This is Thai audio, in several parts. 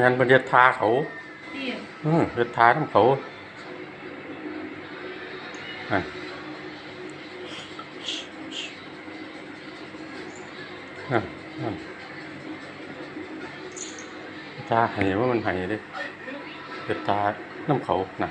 งานประเด็ดทาเขาที่อืมเฮ็ดทาทั้งเขาอะอะอะตาไห้ว่ามันไห้เด้เฮ็ดตาน้ำเขาน่ะ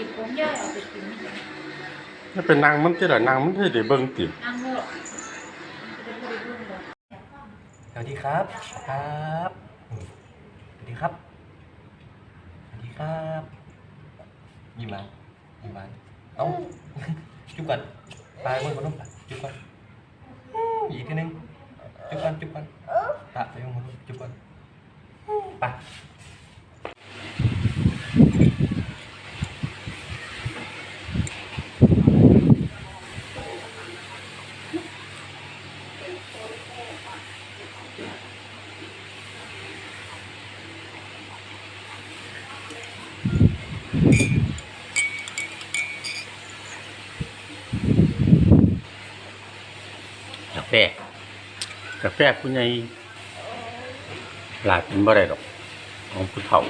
นี่ยหนีผมย่ายเอาไปกินนี่จ้ะถ้าเป็นนางมันที่ละนางมันที่ได้เบิ่งตินั่งโลดมันจะได้บ่ได้เบิ่งดอกสวัสดีครับครับอืมสวัสดีครับ สวัสดีครับยิ้มมายิ้มมาเอ้า จุ๊บก่อนปลายมือคนนู้นไปจุ๊บก่อนอีกทีหนึงจุ๊บก่อนจุ๊บก่อนตะไปมือคนนู้นจุ๊บก่อนไป ฟกาแฟผู้ใหญ่หลายกินบ่ได้ดอก ของผู้เฒ่า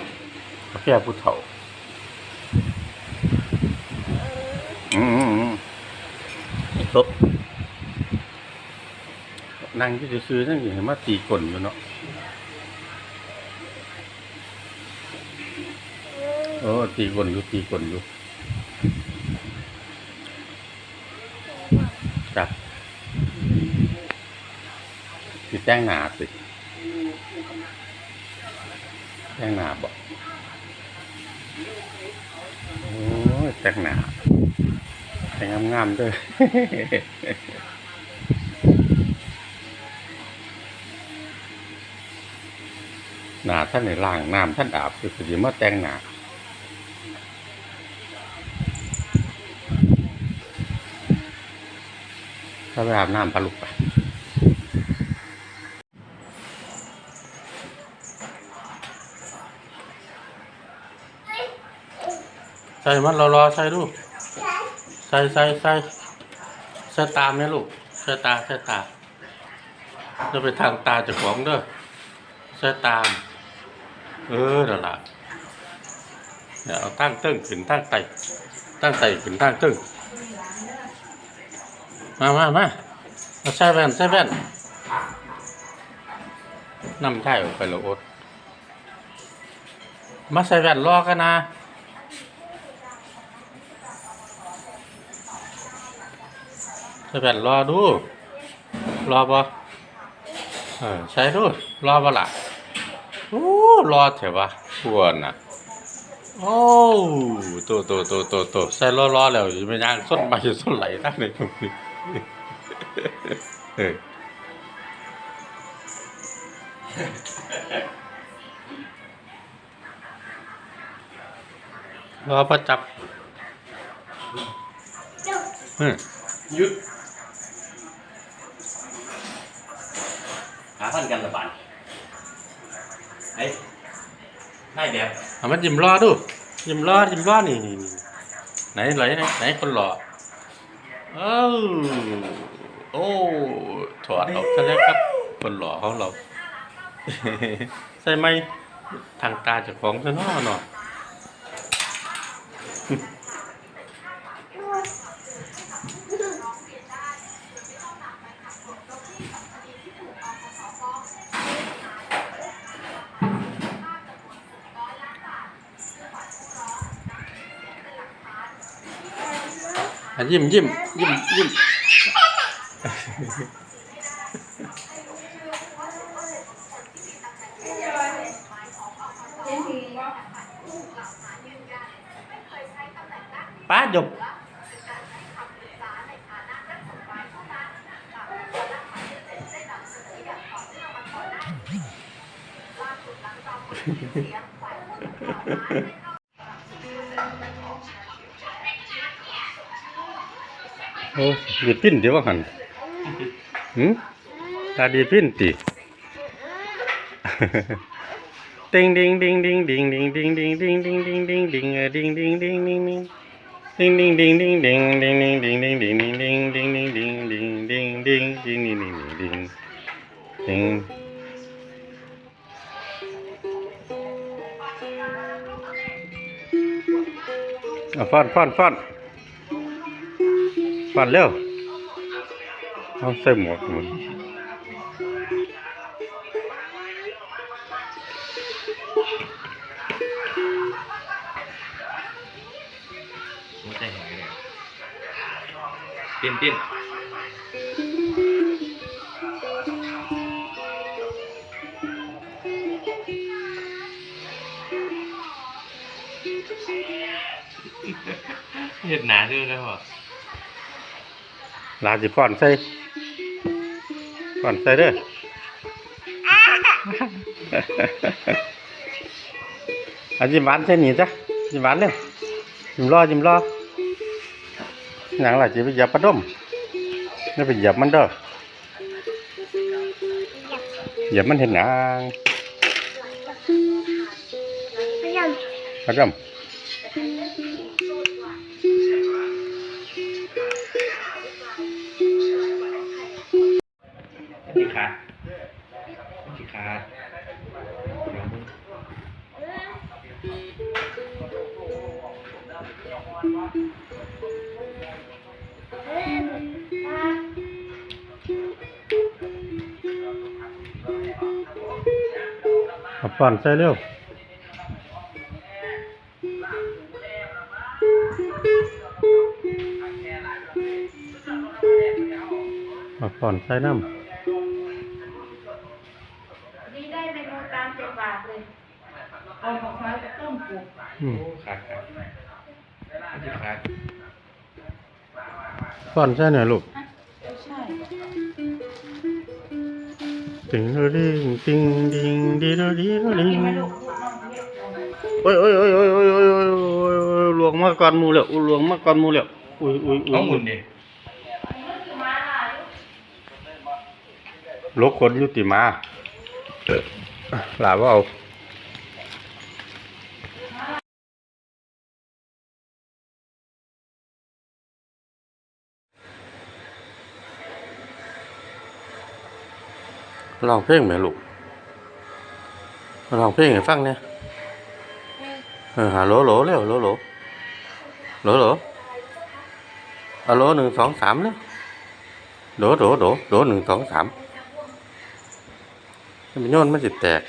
กาแฟผู้เฒ่าอืมอืมอืมครบนั่งที่จะซื้อนั่งอยู่เห็นมาตีกลนอยู่เนาะโอ้ตีกลนอยู่ตีกลนอยู่จ้ะ สิแจ้งหนาสิ แจ้งหนาบอกโอ้ยแจ้งหนาแต่งงามๆด้วยหนาท่านในล่างน้ำท่านอาบคือสิมาแต่งหนาถ้าไปอาบน้ำปลาลุกไป ใส่มันรอรอใส่ลูกใส่ใส่ใส่ใส่ตามเนี่ยลูกใส่ตาใส่ตาจะไปทางตาจะของเด้อใส่ตาม เออเดี๋ยวละเดี๋ยวเอาตั้งตึ้งขึ้นตั้งไตตั้งไตขึ้นตั้งตึ้งมามามาเอาใส่แว่นใส่แว่นนำใช่ไปและอดมาใส่แว่นรอกันนะ ส่แผ่นรอดู รอปะเออใช้ดู รอปะล่ะโอ้รอเถอะวะชวนอะ โอ้ตัวตัวตัวตัวตัวใส่รอรอแล้วอยู่ไม่ยางส้นใบส้นไหลตั้งในตรงนี้เออรอประจับอืมหยุด หาพันกันระบาดเฮ้ยได้แบบเอามันยิ้มรอดูยิ้มรอยิ้มรอนี่นี่นี่ไหนไหนไหนไหนคนหล่อเอ้าโอ้ถอดออกซะแล้วครับ คนหล่อของเราใส่ไหมทางตาเจะของซะเนาะเนาะ ยิ้มยิ้มยิ้มยิ้มป้าจบ โอ้ดีปิ้นเดี๋ยวว่าหันหืมตาดีปิ้นติติงดิงดิงดิงดิงดิงดิงดิงดิงดิงดิงดิงดิงเออดิงดิงดิงดิงดิงดิงดิงดิงดิงดิงดิงดิงดิงดิงดิงดิงดิงดิงดิงดิ ปั่นเร็วต้องใส่หมวกมันหัวหายเลยต้นเต้นเห็ดหนาด้วยนะหรอ ลาสิฟ้อนใส่ฟ้อนใส่เด้ออาจิ้มหวานใส่นี่จ้ะจิ้มหวานเร็วจิ้มรอจิ้มรอหยังล่ะจะไปเหยียบปลาดมนี่ไปเหยียบมันเด้อเหยียบมันเห็นหยังพยายามปลาดม เอาฟ้อนใส่เร็วเอาฟ้อนใส่น้ำนี่ได้เมนูตามใจปากเลยเอาของเขาต้มกุก อืมขาขาที่ข ซ่อนใช่ไหมลูก ใช่ติงดูดิงติงดิงดีดูดีดูดิงโอ้ยโอ้ยโอ้ยโอ้ยโอ้ยโอ้ยโอ้ยหลวงมาก่อนมูแล้วหลวงมาก่อนมูแล้วอุ้ยอุ้ยอุ้ยต้องมุนดิลกคนยุติมาลาว่าเอา ลองเพลงไหมลูกลองเพลงให้ฟังเนี่ยเออหาโหลโหลเร็วโหลโหลโหลโหลอะโหลหนึ่งสองสามเร็วโดโดโดโดหนึ่งสองสามมันโยนมันจิตแตก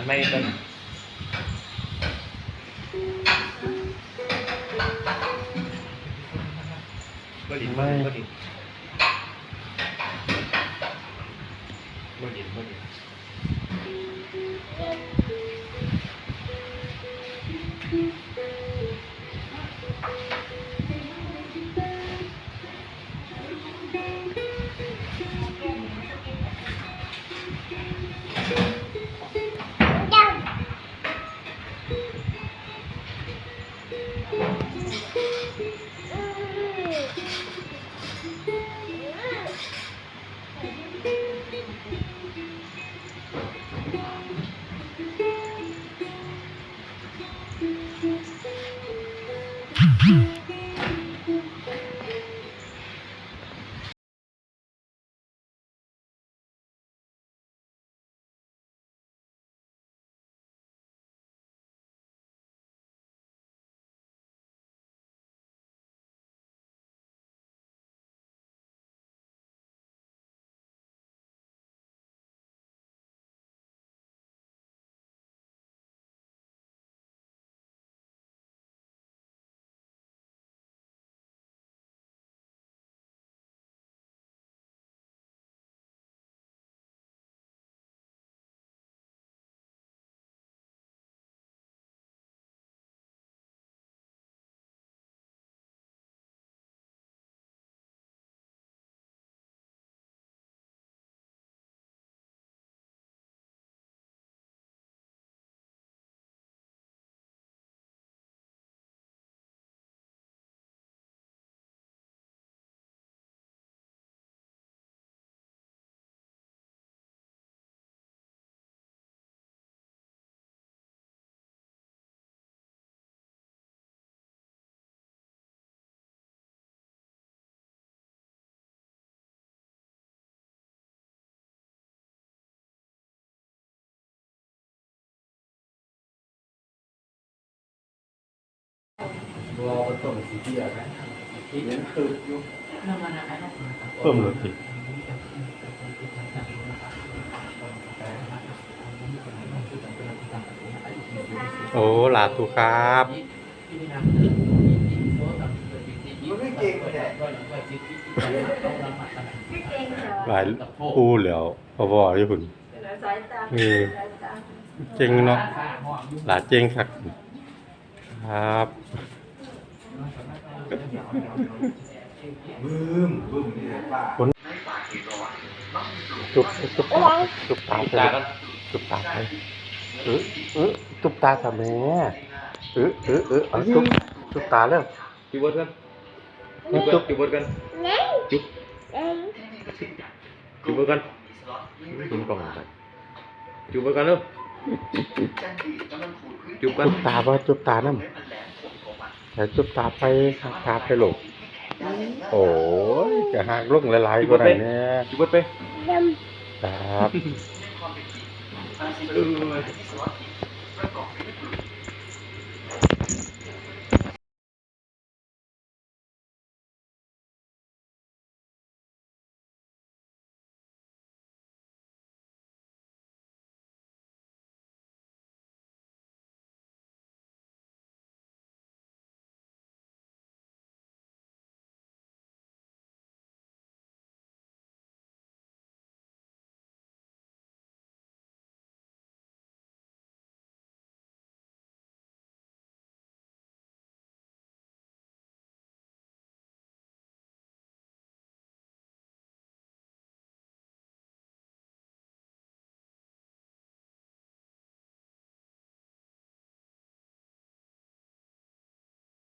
Kalmahin ito. Balik, balik, balik. รอต้มสีเดียวนะที่นั้นคืออยู่เพิ่มเลยสิโอ้ลาทุครับมันไม่เก่งเลยไม่เก่งเหรอหลายคู่เหลียวพอบอกอยู่คุณสายตาอืมสายตาเจงเนาะหลาเจงครับ ครับบึ้มบึ้มนี่แหละป้าจุบจุบตาจุบตาไปจุบตาไปเออเออจุบตาทำไมเออเออเออเอาจุบจุบตาแล้วจุบเบิร์ดกันจุบจุบเบิร์ดกันจุบจุบเบิร์ดกันจุบกล่องไปจุบเบิร์ดกันเร็ว จุบกันจุบตาบ่จุบตาน้ำแต่จุบตาไปหักตาไปหลงโอ้ยจะหักลงหลายๆกว่านั้นเนี่ยจุบเบิร์ดไปครับเออ